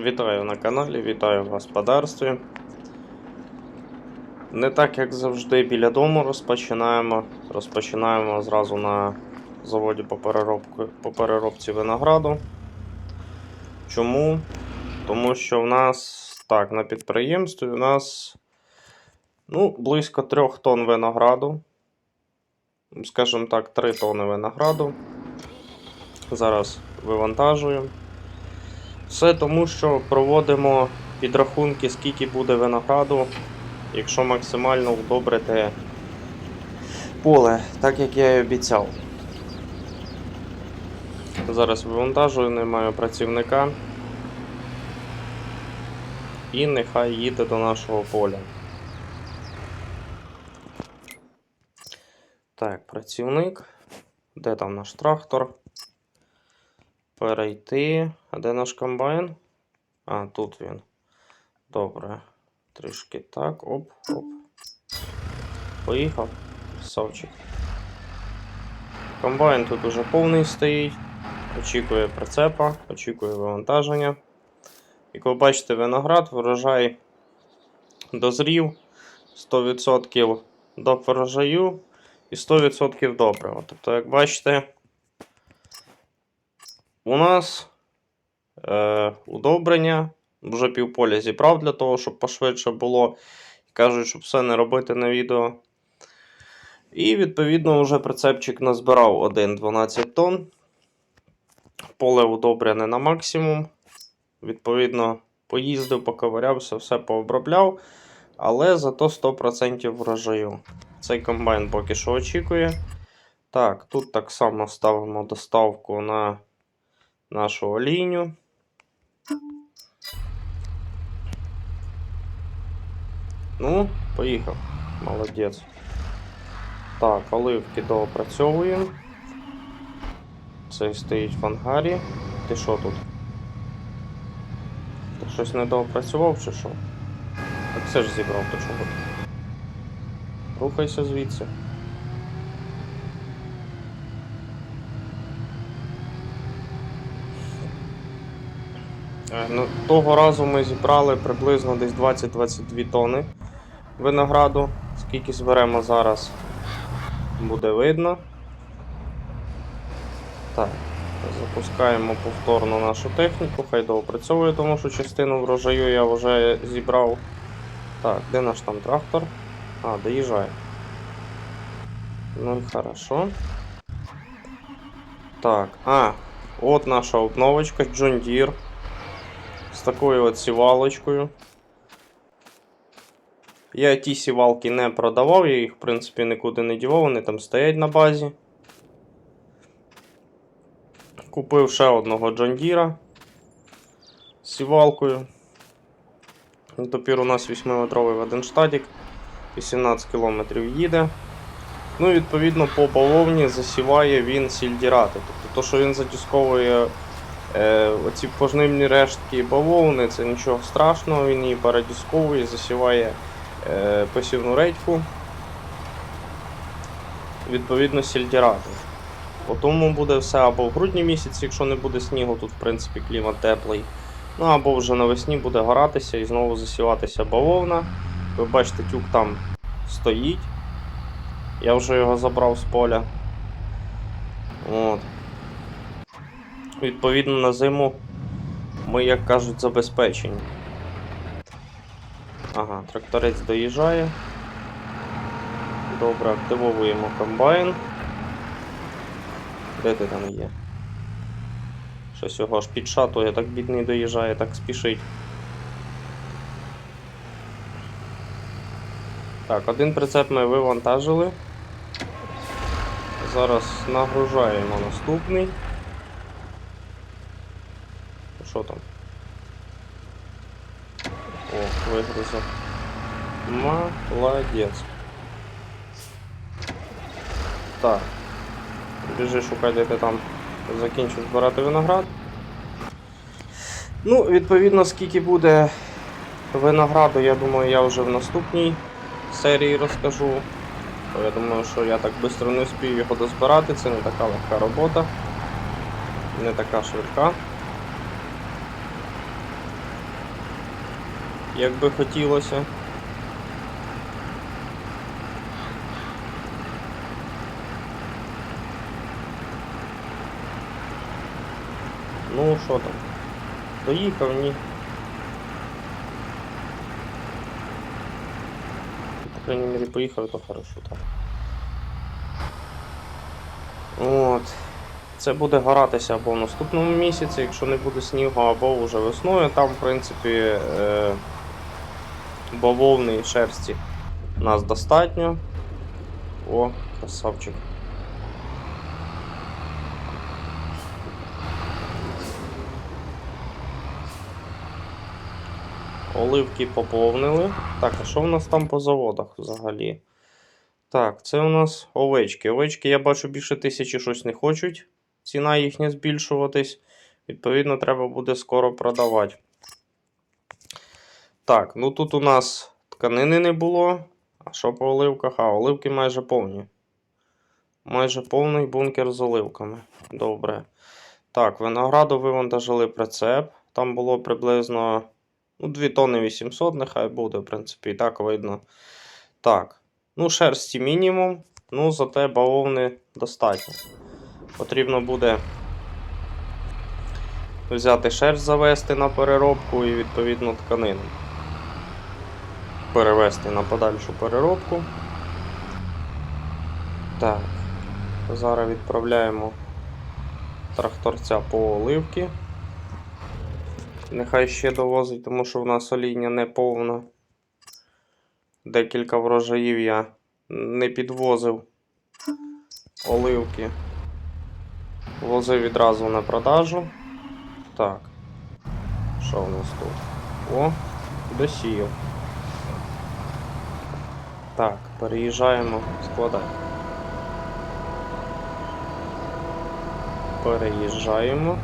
Вітаю на каналі, вітаю в господарстві. Не так, як завжди, біля дому розпочинаємо. Розпочинаємо зразу на заводі по, переробку, по переробці винограду. Чому? Тому що в нас так, на підприємстві у нас ну, близько 3 тонн винограду. Скажімо так, 3 тонни винограду. Зараз вивантажуємо. Все тому, що проводимо підрахунки, скільки буде винограду, якщо максимально удобрити поле, так як я і обіцяв. Зараз вивантажую, не маю працівника. І нехай їде до нашого поля. Так, працівник. Де там наш трактор? Перейти. А де наш комбайн? А, тут він. Добре. Трішки так. Оп, оп. Поїхав. Красавчик. Комбайн тут уже повний стоїть. Очікує прицепа, очікує вивантаження. Як ви бачите, виноград, врожай дозрів 100% до врожаю і 100% добрива. Тобто, як бачите, у нас е, удобрення. Вже півполя зібрав для того, щоб пошвидше було. Кажуть, щоб все не робити на відео. І, відповідно, вже прицепчик назбирав 1-12 тонн. Поле удобрене на максимум. Відповідно, поїздив, поковирявся, все пообробляв. Але зато 100% врожаю. Цей комбайн поки що очікує. Так, тут так само ставимо доставку на нашу олійню. Ну, поїхав. Молодець. Так, оливки доопрацьовуємо. Цей стоїть в ангарі. Ти що тут? Ти щось не чи що? Так все ж зібрав, то чого? Рухайся звідси. Того разу ми зібрали приблизно десь 20-22 тони винограду. Скільки зберемо зараз, буде видно. Так, запускаємо повторно нашу техніку, хай доопрацьовує, тому що частину врожаю я вже зібрав. Так, де наш там трактор? А, доїжджає. Ну хорошо. Так, а, от наша обновочка John Deere з такою от сівалочкою. Я ті сівалки не продавав, я їх, в принципі, нікуди не дівав, вони там стоять на базі. Купив ще одного Deere з сівалкою. Тепер у нас 8-метровий один 18 км їде. Ну, і відповідно, по бавовні засіває він сільдірати. Тобто, то, що він затісковує е, оці пожнивні рештки бавовни, це нічого страшного, він її передісковує, засіває е, посівну редьку. Відповідно, сільдірати. Тому буде все або в грудні місяці, якщо не буде снігу, тут в принципі клімат теплий. Ну або вже навесні буде горатися і знову засіватися бавовна. Ви бачите, тюк там стоїть. Я вже його забрав з поля. От. Відповідно, на зиму ми, як кажуть, забезпечені. Ага, тракторець доїжджає. Добре, активовуємо комбайн. Де ти там є? Щось його аж підшатує, так бідний доїжджає, так спішить. Так, один прицеп ми вивантажили. Зараз нагружаємо наступний. Що там? О, вигрузив. Молодець. Так. Біжи, шукай, де ти там закінчив збирати виноград. Ну, відповідно, скільки буде винограду, я думаю, я вже в наступній серії розкажу. Я думаю, що я так швидко не встиг його дозбирати, це не така легка робота, не така швидка. Як би хотілося. Ну, що там? Доїхав, ні. По крайній мірі, поїхав, то хорошо так. От. Це буде горатися або в наступному місяці, якщо не буде снігу, або вже весною. Там, в принципі, е, бавовни і шерсті нас достатньо. О, красавчик. Оливки поповнили. Так, а що в нас там по заводах взагалі? Так, це у нас овечки. Овечки, я бачу, більше тисячі щось не хочуть. Ціна їхня збільшуватись. Відповідно, треба буде скоро продавати. Так, ну тут у нас тканини не було. А що по оливках? А, оливки майже повні. Майже повний бункер з оливками. Добре. Так, винограду вивантажили прицеп. Там було приблизно ну, 2 тонни 800, нехай буде, в принципі, і так видно. Так. Ну, шерсті мінімум, ну, зате бавовни достатньо. Потрібно буде взяти шерсть, завести на переробку і відповідно тканину. Перевести на подальшу переробку. Так. Зараз відправляємо тракторця по оливки. Нехай ще довозить, тому що в нас олійня не повна. Декілька врожаїв я не підвозив оливки. Возив відразу на продажу. Так. Що в нас тут? О, досіяв. Так, переїжджаємо складати. Переїжджаємо.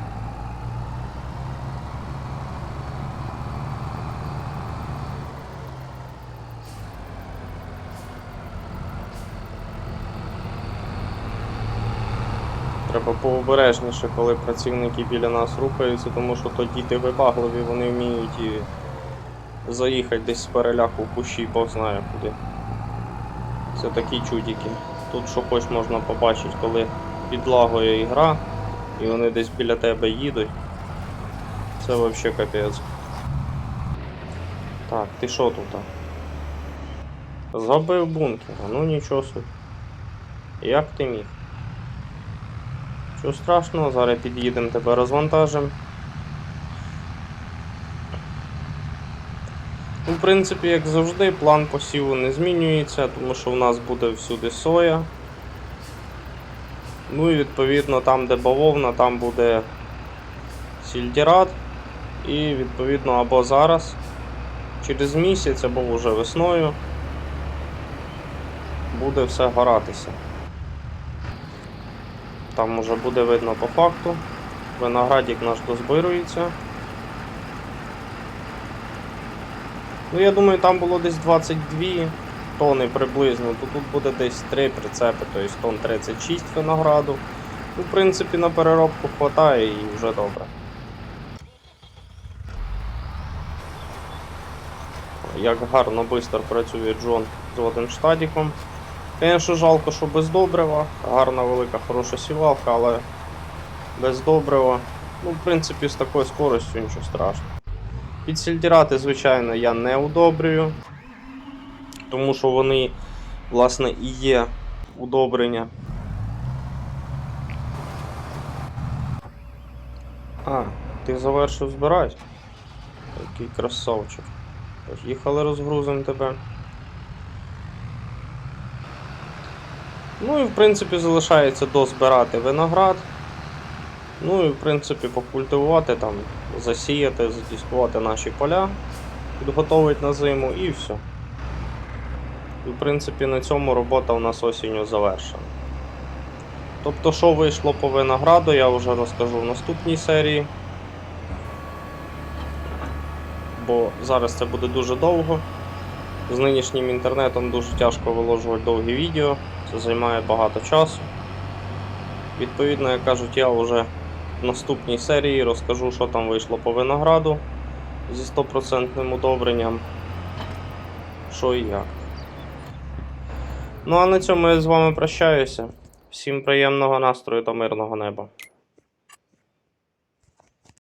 Треба пообережніше, коли працівники біля нас рухаються, тому що то діти вибагливі, вони вміють заїхати десь з переляку в кущі, Бог знає куди. Це такі чудики. Тут що хоч можна побачити, коли підлагує ігра, і вони десь біля тебе їдуть. Це взагалі капець. Так, ти що тут? Забив бункер, ну нічого собі. Як ти міг? Що страшного, зараз під'їдемо тебе розвантажимо. Ну, в принципі, як завжди, план посіву не змінюється, тому що в нас буде всюди соя. Ну і відповідно там, де бавовна, там буде сільдірат. І відповідно або зараз, через місяць, або вже весною буде все горатися. Там уже буде видно по факту. Виноградик наш дозбирується. Ну, я думаю, там було десь 22 тони приблизно, то тут буде десь 3 прицепи, тобто тонн 36 винограду. Ну, в принципі, на переробку хватає і вже добре. Як гарно швидко працює Джон з одним штатиком. Звісно, жалко, що без добрива. Гарна, велика, хороша сівалка, але без добрива. Ну, в принципі, з такою скоростю нічого страшного. Підсільдірати, звичайно, я не удобрюю, тому що вони, власне, і є удобрення. А, ти завершив збирати? Який красавчик. Їхали розгрузимо тебе. Ну і в принципі залишається дозбирати виноград. Ну і в принципі покультивувати, там, засіяти, задіскувати наші поля, підготовити на зиму і все. І в принципі на цьому робота у нас осінню завершена. Тобто, що вийшло по винограду, я вже розкажу в наступній серії. Бо зараз це буде дуже довго. З нинішнім інтернетом дуже тяжко виложувати довгі відео, це займає багато часу. Відповідно, як кажуть, я вже наступній серії розкажу, що там вийшло по винограду. зі стопроцентним удобренням. Що і як. Ну а на цьому я з вами прощаюся. Всім приємного настрою та мирного неба.